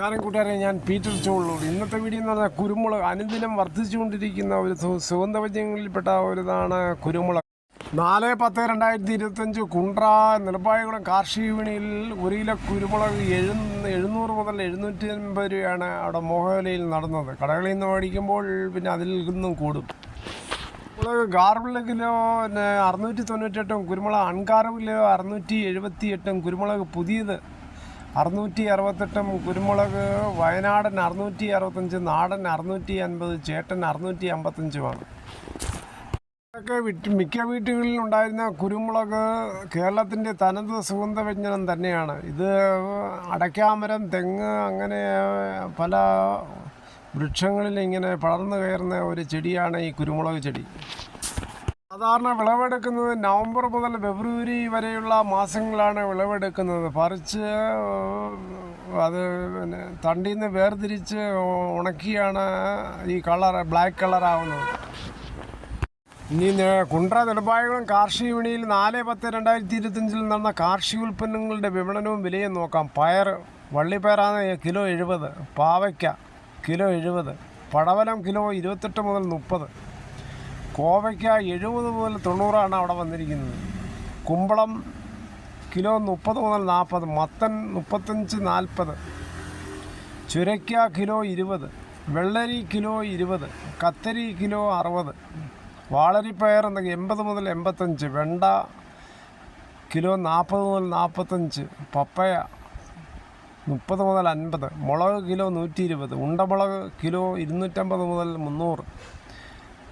നമസ്കാരം കൂട്ടുകാരെ ഞാൻ പീറ്റർ ചോളൂർ ഇന്നത്തെ വീഡിയോ എന്ന് പറഞ്ഞാൽ കുരുമുളക് അനുദിനം വർദ്ധിച്ചുകൊണ്ടിരിക്കുന്ന ഒരു സുഗന്ധവ്യഞ്ജനങ്ങളിൽപ്പെട്ട ഒരിതാണ് കുരുമുളക്. നാല് പത്ത് രണ്ടായിരത്തി ഇരുപത്തഞ്ച് കുണ്ട്ര നിലപ്പായകുളം കാർഷിക വിപണിയിൽ ഒരു കിലോ കുരുമുളക് എഴു എഴുന്നൂറ് മുതൽ എഴുന്നൂറ്റി അൻപത് രൂപയാണ് അവിടെ മോഹവിലയിൽ നടന്നത്. കടകളിൽ നിന്ന് മേടിക്കുമ്പോൾ പിന്നെ അതിൽ നിന്നും കൂടും. കുരുമുളക് ഗാർബിൾ കിലോ അറുന്നൂറ്റി തൊണ്ണൂറ്റെട്ടും കുരുമുളക് അൺകാർബിലോ അറുന്നൂറ്റി എഴുപത്തി എട്ടും കുരുമുളക് പുതിയത് അറുന്നൂറ്റി അറുപത്തെട്ടും കുരുമുളക് വയനാടൻ അറുന്നൂറ്റി അറുപത്തഞ്ച് നാടൻ അറുന്നൂറ്റി അൻപത് ചേട്ടൻ അറുന്നൂറ്റി അമ്പത്തഞ്ചുമാണ് വിറ്റ് മിക്ക വീട്ടുകളിൽ ഉണ്ടായിരുന്ന കുരുമുളക് കേരളത്തിന്റെ തനത് സുഗന്ധവ്യഞ്ജനം തന്നെയാണ്. ഇത് അടയ്ക്കാമരം തെങ്ങ് അങ്ങനെ പല വൃക്ഷങ്ങളിൽ ഇങ്ങനെ പടർന്നു കയറുന്ന ഒരു ചെടിയാണ് ഈ കുരുമുളക് ചെടി. സാധാരണ വിളവെടുക്കുന്നത് നവംബർ മുതൽ ഫെബ്രുവരി വരെയുള്ള മാസങ്ങളാണ് വിളവെടുക്കുന്നത്. പറിച്ച് അത് പിന്നെ തണ്ടിയിൽ നിന്ന് വേർതിരിച്ച് ഉണക്കിയാണ് ഈ കളർ ബ്ലാക്ക് കളറാവുന്നത്. ഇനി കുണ്ട്ര നെടുമ്പായകുളം കാർഷിക വിപണിയിൽ നാല് പത്ത് രണ്ടായിരത്തി ഇരുപത്തഞ്ചിൽ നടന്ന കാർഷിക ഉൽപ്പന്നങ്ങളുടെ വിപണനവും വിലയും നോക്കാം. പയർ വള്ളിപ്പയറാണ് കിലോ എഴുപത് പാവയ്ക്ക കിലോ എഴുപത് പടവലം കിലോ ഇരുപത്തെട്ട് മുതൽ മുപ്പത്. കോവയ്ക്ക എഴുപത് മുതൽ തൊണ്ണൂറാണ് അവിടെ വന്നിരിക്കുന്നത്. കുമ്പളം കിലോ മുപ്പത് മുതൽ നാൽപ്പത് മത്തൻ മുപ്പത്തഞ്ച് നാൽപ്പത് ചുരയ്ക്ക കിലോ ഇരുപത് വെള്ളരി കിലോ ഇരുപത് കത്തരി കിലോ അറുപത് വാളരിപ്പയർ എന്നൊക്കെ എൺപത് മുതൽ എൺപത്തഞ്ച് വെണ്ട കിലോ നാൽപ്പത് മുതൽ നാൽപ്പത്തഞ്ച് പപ്പയ മുപ്പത് മുതൽ അൻപത് മുളക് കിലോ നൂറ്റി ഇരുപത് ഉണ്ടമുളക് കിലോ ഇരുന്നൂറ്റമ്പത് മുതൽ മുന്നൂറ്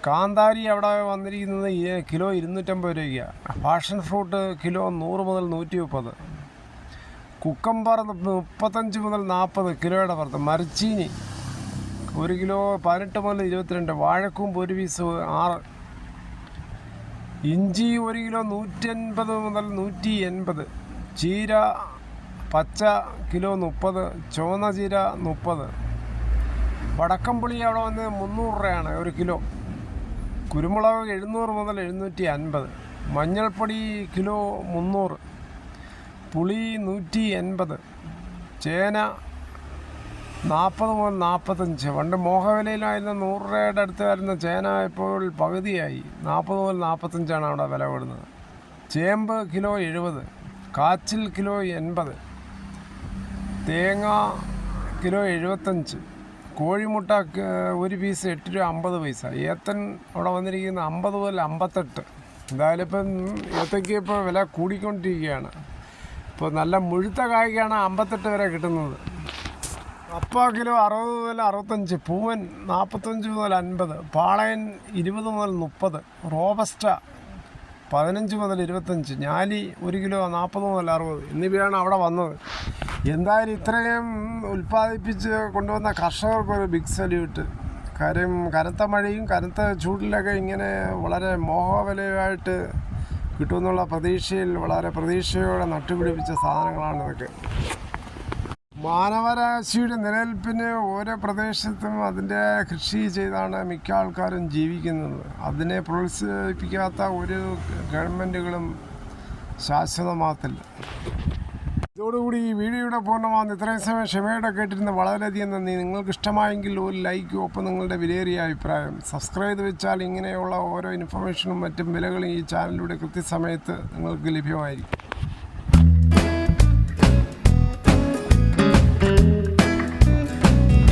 കാന്താരി അവിടെ വന്നിരിക്കുന്നത്? കിലോ ഇരുന്നൂറ്റമ്പത് രൂപയ്ക്കാണ് പാഷൻ ഫ്രൂട്ട് കിലോ നൂറ് മുതൽ നൂറ്റി മുപ്പത് കുക്കമ്പർ മുപ്പത്തഞ്ച് മുതൽ നാൽപ്പത് കിലോയുടെ പുറത്ത്. മരച്ചീനി ഒരു കിലോ പതിനെട്ട് മുതൽ ഇരുപത്തിരണ്ട്. വാഴക്കൂമ്പ് ഒരു പീസ് ആറ്. ഇഞ്ചി ഒരു കിലോ നൂറ്റൻപത് മുതൽ നൂറ്റി എൺപത് ചീര പച്ച കിലോ മുപ്പത്. ചുവന്ന ചീര മുപ്പത്. വടക്കംപുളി അവിടെ വന്ന് മുന്നൂറ് രൂപയാണ് ഒരു കിലോ. കുരുമുളക് എഴുന്നൂറ് മുതൽ എഴുന്നൂറ്റി അൻപത് മഞ്ഞൾപ്പൊടി കിലോ മുന്നൂറ് പുളി നൂറ്റി എൺപത് ചേന നാൽപ്പത് മുതൽ നാൽപ്പത്തഞ്ച്. പണ്ട് മോഹവിലയിലായിരുന്ന നൂറ് രൂപയുടെ അടുത്ത് വരുന്ന ചേന ഇപ്പോൾ പകുതിയായി. നാൽപ്പത് മുതൽ നാൽപ്പത്തഞ്ചാണ് അവിടെ വില കൂടുന്നത്. ചേമ്പ് കിലോ എഴുപത് കാച്ചിൽ കിലോ എൺപത് തേങ്ങ കിലോ എഴുപത്തഞ്ച് കോഴിമുട്ട ഒരു പീസ് എട്ട് രൂപ അമ്പത് പൈസ. ഏത്തൻ അവിടെ വന്നിരിക്കുന്ന അമ്പത് മുതൽ അമ്പത്തെട്ട്. എന്തായാലും ഇപ്പം ഏത്തയ്ക്ക് ഇപ്പോൾ വില കൂടിക്കൊണ്ടിരിക്കുകയാണ്. ഇപ്പോൾ നല്ല മുഴുത്ത കായ്ക്കാണ് അമ്പത്തെട്ട് വരെ കിട്ടുന്നത്. കപ്പ കിലോ അറുപത് മുതൽ അറുപത്തഞ്ച് പൂവൻ നാൽപ്പത്തഞ്ച് മുതൽ അൻപത് പാളയൻ ഇരുപത് മുതൽ മുപ്പത് റോബസ്റ്റ പതിനഞ്ച് മുതൽ ഇരുപത്തഞ്ച് ഞാലി ഒരു കിലോ നാൽപ്പത് മുതൽ അറുപത് എന്നിവയാണ് അവിടെ വന്നത്. എന്തായാലും ഇത്രയും ഉൽപ്പാദിപ്പിച്ച് കൊണ്ടുവന്ന കർഷകർക്ക് ഒരു ബിഗ് സല്യൂട്ട് കാര്യം കനത്ത മഴയും കനത്ത ചൂടിലൊക്കെ ഇങ്ങനെ വളരെ മോഹവലയുമായിട്ട് കിട്ടുമെന്നുള്ള പ്രതീക്ഷയിൽ വളരെ പ്രതീക്ഷയോടെ നട്ടുപിടിപ്പിച്ച സാധനങ്ങളാണ് ഇതൊക്കെ. മാനവരാശിയുടെ നിലനിൽപ്പിന് ഓരോ പ്രദേശത്തും അതിന്റെ കൃഷി ചെയ്താണ് മിക്ക ആൾക്കാരും ജീവിക്കുന്നത്. അതിനെ പ്രോത്സാഹിപ്പിക്കാത്ത ഒരു ഗവൺമെന്റുകളും ശാശ്വതമാകത്തില്ല. ഇതോടുകൂടി ഈ വീഡിയോയുടെ പൂർണമാകുന്ന ഇത്രയും സമയം ക്ഷമയോടെ കേട്ടിരുന്ന വളരെയധികം നന്ദി. നിങ്ങൾക്ക് ഇഷ്ടമായെങ്കിൽ ഒരു ലൈക്കും ഒപ്പം നിങ്ങളുടെ വിലയേറിയ അഭിപ്രായം സബ്സ്ക്രൈബ് ചെയ്ത് വെച്ചാൽ ഇങ്ങനെയുള്ള ഓരോ ഇൻഫർമേഷനും മറ്റും വിലകളും ഈ ചാനലിലൂടെ കൃത്യസമയത്ത് നിങ്ങൾക്ക് ലഭ്യമായിരിക്കും.